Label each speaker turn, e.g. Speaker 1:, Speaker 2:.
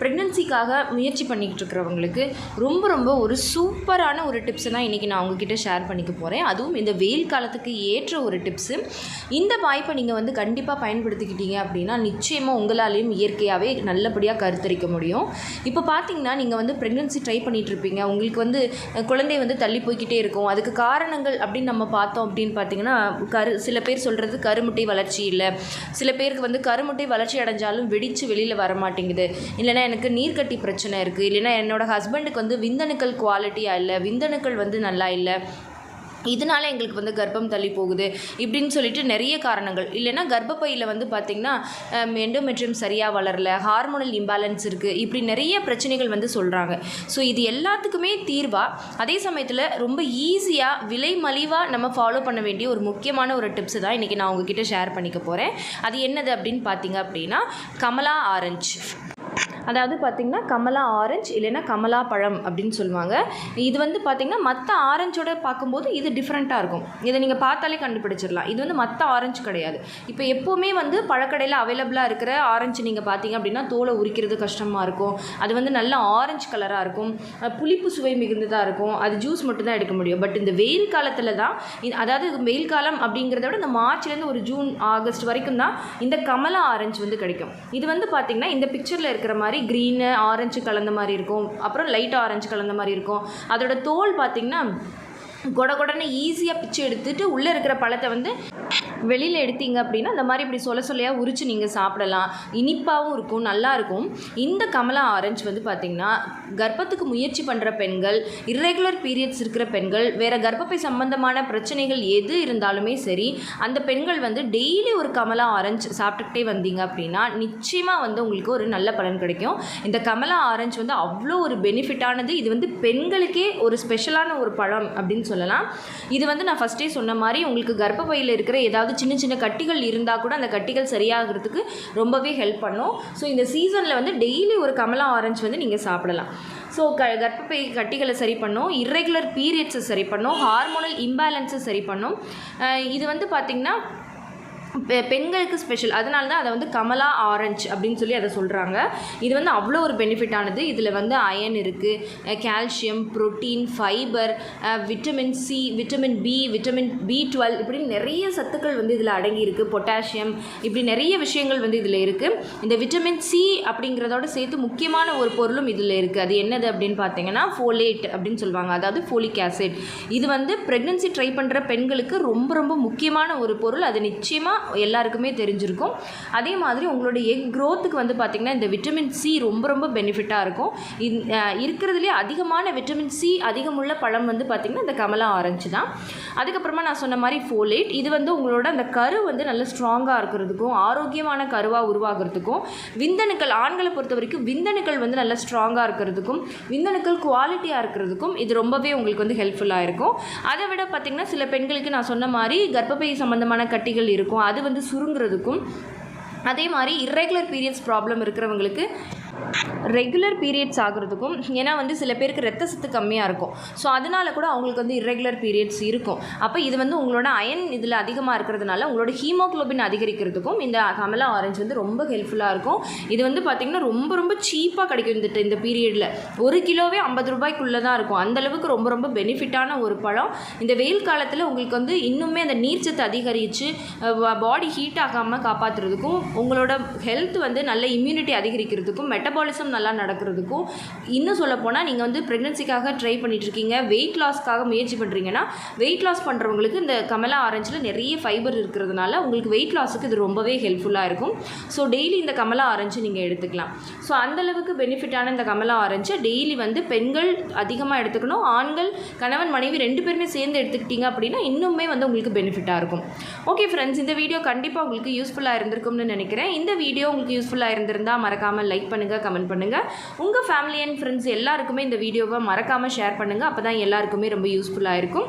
Speaker 1: ப்ரெக்னென்சிக்காக முயற்சி பண்ணிக்கிட்டு இருக்கிறவங்களுக்கு ரொம்ப ரொம்ப ஒரு சூப்பரான ஒரு டிப்ஸை தான் இன்றைக்கி நான் உங்ககிட்ட ஷேர் பண்ணிக்க போகிறேன் அதுவும் இந்த வெயில் காலத்துக்கு ஏற்ற ஒரு டிப்ஸு இந்த வாய்ப்பை நீங்கள் வந்து கண்டிப்பாக பயன்படுத்திக்கிட்டீங்க அப்படின்னா நிச்சயமாக உங்களாலேயும் இயற்கையாகவே நல்லபடியாக கருத்தரிக்க முடியும். இப்போ பார்த்தீங்கன்னா நீங்கள் வந்து ப்ரெக்னென்சி ட்ரை பண்ணிகிட்ருப்பீங்க இருப்பீங்க உங்களுக்கு வந்து குழந்தை வந்து தள்ளி போய்க்கிட்டே இருக்கும். அதுக்கு காரணங்கள் அப்படின்னு நம்ம பார்த்தோம் அப்படின்னு பார்த்தீங்கன்னா கரு சில பேர் சொல்கிறது கருமுட்டை வளர்ச்சி இல்லை. சில பேருக்கு வந்து கருமுட்டை வளர்ச்சி அடைஞ்சாலும் வெடித்து வெளியில் வர மாட்டேங்குது இல்லைன்னா எனக்கு நீர்க்கட்டி பிரச்சனை இருக்குது இல்லைன்னா என்னோடய ஹஸ்பண்டுக்கு வந்து விந்தணுக்கள் குவாலிட்டியாக இல்லை விந்தணுக்கள் வந்து நல்லா இல்லை. இதனால எங்களுக்கு வந்து கர்ப்பம் தள்ளி போகுது இப்படின்னு சொல்லிட்டு நிறைய காரணங்கள். இல்லைன்னா கர்ப்பப்பையில் வந்து பார்த்திங்கன்னா எண்டோமெட்ரியம் சரியாக வளரல ஹார்மோனல் இம்பேலன்ஸ் இருக்குது இப்படி நிறைய பிரச்சனைகள் வந்து சொல்கிறாங்க ஸோ இது எல்லாத்துக்குமே தீர்வாக அதே சமயத்தில் ரொம்ப ஈஸியாக விலை மலிவாக நம்ம ஃபாலோ பண்ண வேண்டிய ஒரு முக்கியமான ஒரு டிப்ஸு தான் இன்றைக்கி நான் உங்ககிட்ட ஷேர் பண்ணிக்க போகிறேன் அது என்னது அப்படின்னு பார்த்தீங்க அப்படின்னா கமலா ஆரஞ்சு. அதாவது பார்த்திங்கன்னா கமலா ஆரஞ்சு இல்லைன்னா கமலா பழம் அப்படின்னு சொல்லுவாங்க. இது வந்து பார்த்திங்கன்னா மற்ற ஆரஞ்சோட பார்க்கும்போது இது டிஃப்ரெண்ட்டாக இருக்கும். இதை நீங்கள் பார்த்தாலே கண்டுபிடிச்சிடலாம். இது வந்து மற்ற ஆரஞ்சு கிடையாது. இப்போ எப்போவுமே வந்து பழக்கடையில் அவைலபிளாக இருக்கிற ஆரஞ்சு நீங்கள் பார்த்தீங்க அப்படின்னா தோலை உரிக்கிறது கஷ்டமாக இருக்கும். அது வந்து நல்ல ஆரஞ்சு கலராக இருக்கும். புளிப்பு சுவை மிகுந்ததாக இருக்கும். அது ஜூஸ் மட்டும்தான் எடுக்க முடியும். பட் இந்த வெயில் காலத்தில் தான் அதாவது வெயில் காலம் அப்படிங்கிறத விட இந்த மார்ச்லேருந்து ஒரு ஜூன் ஆகஸ்ட் வரைக்கும் தான் இந்த கமலா ஆரஞ்சு வந்து கிடைக்கும். இது வந்து பார்த்திங்கன்னா இந்த பிக்சரில் இருக்கிற மாதிரி க்ரீனு ஆரஞ்சு கலந்த மாதிரி இருக்கும். அப்புறம் லைட் ஆரஞ்சு கலந்த மாதிரி இருக்கும். அதோட தோல் பார்த்திங்கன்னா கொட கொடன்னு ஈஸியாக பிச்சு எடுத்துட்டு உள்ளே இருக்கிற பழத்தை வந்து வெளியில் எடுத்தீங்க அப்படின்னா இந்த மாதிரி இப்படி சொல்ல சொல்லையாக உரிச்சு நீங்கள் சாப்பிடலாம். இனிப்பாகவும் இருக்கும் நல்லா இருக்கும். இந்த கமலா ஆரஞ்சு வந்து பார்த்திங்கன்னா கர்ப்பத்துக்கு முயற்சி பண்ணுற பெண்கள் இர்ரெகுலர் பீரியட்ஸ் இருக்கிற பெண்கள் வேறு கர்ப்பப்பை சம்பந்தமான பிரச்சனைகள் எது இருந்தாலுமே சரி அந்த பெண்கள் வந்து டெய்லி ஒரு கமலா ஆரஞ்சு சாப்பிட்டுக்கிட்டே வந்தீங்க அப்படின்னா நிச்சயமாக வந்து உங்களுக்கு ஒரு நல்ல பலன் கிடைக்கும். இந்த கமலா ஆரஞ்சு வந்து அவ்வளோ ஒரு பெனிஃபிட்டானது இது வந்து பெண்களுக்கே ஒரு ஸ்பெஷலான ஒரு பழம் அப்படின்னு சொல்லி சொல்லலாம். இது வந்து நான் ஃபஸ்ட்டே சொன்ன மாதிரி உங்களுக்கு கர்ப்பப்பையில் இருக்கிற ஏதாவது சின்ன சின்ன கட்டிகள் இருந்தால் கூட அந்த கட்டிகள் சரியாகிறதுக்கு ரொம்பவே ஹெல்ப் பண்ணும். ஸோ இந்த சீசனில் வந்து டெய்லி ஒரு கமலா ஆரஞ்சு வந்து நீங்கள் சாப்பிடலாம். ஸோ க கர்ப்பப்பை கட்டிகளை சரி பண்ணும். இர்ரெகுலர் பீரியட்ஸை சரி பண்ணும். ஹார்மோனல் இம்பேலன்ஸை சரி பண்ணும். இது வந்து பார்த்திங்கன்னா பெண்களுக்கு ஸ்பெஷல் அதனால தான் அதை வந்து கமலா ஆரஞ்சு அப்படின்னு சொல்லி அதை சொல்கிறாங்க இது வந்து அவ்வளோ ஒரு பெனிஃபிட்டானது இதில் வந்து அயன் இருக்குது calcium protein fibre vitamin C vitamin B vitamin B twelve இப்படி நிறைய சத்துக்கள் வந்து இதில் அடங்கியிருக்கு பொட்டாசியம் இப்படி நிறைய விஷயங்கள் வந்து இதில் இருக்குது இந்த விட்டமின் சி அப்படிங்கிறதோட சேர்த்து முக்கியமான ஒரு பொருளும் இதில் இருக்குது அது என்னது அப்படின்னு பார்த்தீங்கன்னா ஃபோலேட் அப்படின்னு சொல்லுவாங்க. அதாவது ஃபோலிக் ஆசிட் இது வந்து ப்ரெக்னன்சி ட்ரை பண்ணுற பெண்களுக்கு ரொம்ப ரொம்ப முக்கியமான ஒரு பொருள். அது நிச்சயமாக எல்லாருக்குமே தெரிஞ்சிருக்கும். அதே மாதிரி உங்களுடைய எக் க்ரோத்துக்கு வந்து பார்த்திங்கன்னா இந்த விட்டமின் சி ரொம்ப ரொம்ப பெனிஃபிட்டாக இருக்கும். இந் இருக்கிறதுலே அதிகமான விட்டமின் சி அதிகமுள்ள பழம் வந்து பார்த்திங்கன்னா இந்த கமலா ஆரஞ்சு தான். அதுக்கப்புறமா நான் சொன்ன மாதிரி ஃபோலேட் இது வந்து உங்களோட அந்த கரு வந்து நல்ல ஸ்ட்ராங்காக இருக்கிறதுக்கும் ஆரோக்கியமான கருவாக உருவாகிறதுக்கும் விந்தணுக்கள் ஆண்களை பொறுத்த வரைக்கும் விந்தணுக்கள் வந்து நல்ல ஸ்ட்ராங்காக இருக்கிறதுக்கும் விந்தணுக்கள் குவாலிட்டியாக இருக்கிறதுக்கும் இது ரொம்பவே உங்களுக்கு வந்து ஹெல்ப்ஃபுல்லாக இருக்கும். அதை விட பார்த்திங்கன்னா சில பெண்களுக்கு நான் சொன்ன மாதிரி கர்ப்பப்பை சம்மந்தமான கட்டிகள் இருக்கும். அது வந்து சுருங்குறதுக்கும் அதே மாதிரி இர்ரெகுலர் பீரியட்ஸ் ப்ராப்ளம் இருக்கிறவங்களுக்கு ரெகுலர் பீரியட்ஸ் ஆகிறதுக்கும் ஏன்னா வந்து சில பேருக்கு ரத்த சத்து கம்மியாக இருக்கும். ஸோ அதனால கூட அவங்களுக்கு வந்து இரெகுலர் பீரியட்ஸ் இருக்கும். அப்போ இது வந்து உங்களோட அயன் இதில் அதிகமாக இருக்கிறதுனால உங்களோட ஹீமோகுளோபின் அதிகரிக்கிறதுக்கும் இந்த கமலா ஆரஞ்சு வந்து ரொம்ப ஹெல்ப்ஃபுல்லாக இருக்கும். இது வந்து பார்த்திங்கன்னா ரொம்ப ரொம்ப சீப்பாக கிடைக்கும் இந்த இந்த பீரியடில் ஒரு கிலோவே ஐம்பது ரூபாய்க்குள்ளே தான் இருக்கும். அந்த அளவுக்கு ரொம்ப ரொம்ப பெனிஃபிட்டான ஒரு பழம். இந்த வெயில் காலத்தில் உங்களுக்கு வந்து இன்னுமே அந்த நீர்ச்சத்து அதிகரித்து பாடி ஹீட் ஆகாமல் காப்பாற்றுறதுக்கும் உங்களோட ஹெல்த் வந்து நல்ல இம்யூனிட்டி அதிகரிக்கிறதுக்கும் மெட்டபாலிசம் நல்லா நடக்கிறதுக்கும் இன்னும் சொல்ல போனால் நீங்கள் வந்து ப்ரெக்னன்சிக்காக ட்ரை பண்ணிட்டு இருக்கீங்க வெயிட் லாஸ்க்காக முயற்சி பண்ணுறீங்கன்னா வெயிட் லாஸ் பண்ணுறவங்களுக்கு இந்த கமலா ஆரஞ்சில் நிறைய ஃபைபர் இருக்கிறதுனால உங்களுக்கு வெயிட் லாஸுக்கு இது ரொம்பவே ஹெல்ப்ஃபுல்லாக இருக்கும். ஸோ டெய்லி இந்த கமலா ஆரஞ்சு நீங்கள் எடுத்துக்கலாம். ஸோ அந்தளவுக்கு பெனிஃபிட்டான இந்த கமலா ஆரஞ்சு டெய்லி வந்து பெண்கள் அதிகமாக எடுத்துக்கணும். ஆண்கள் கணவன் மனைவி ரெண்டு பேருமே சேர்ந்து எடுத்துக்கிட்டீங்க அப்படின்னா இன்னுமே வந்து உங்களுக்கு பெனிஃபிட்டாக இருக்கும். ஓகே ஃப்ரெண்ட்ஸ் இந்த வீடியோ கண்டிப்பாக உங்களுக்கு யூஸ்ஃபுல்லாக இருந்திருக்கும்னு நினைக்கிறேன். இந்த வீடியோ உங்களுக்கு யூஸ்ஃபுல்லாக இருந்திருந்தால் மறக்காமல் லைக் பண்ணுங்கள் கமெண்ட் பண்ணுங்கள் உங்கள் ஃபேமிலி அண்ட் ஃப்ரெண்ட்ஸ் எல்லாருக்குமே இந்த வீடியோவை மறக்காமல் ஷேர் பண்ணுங்கள் அப்போ தான் எல்லாருக்குமே ரொம்ப யூஸ்ஃபுல்லாக இருக்கும்.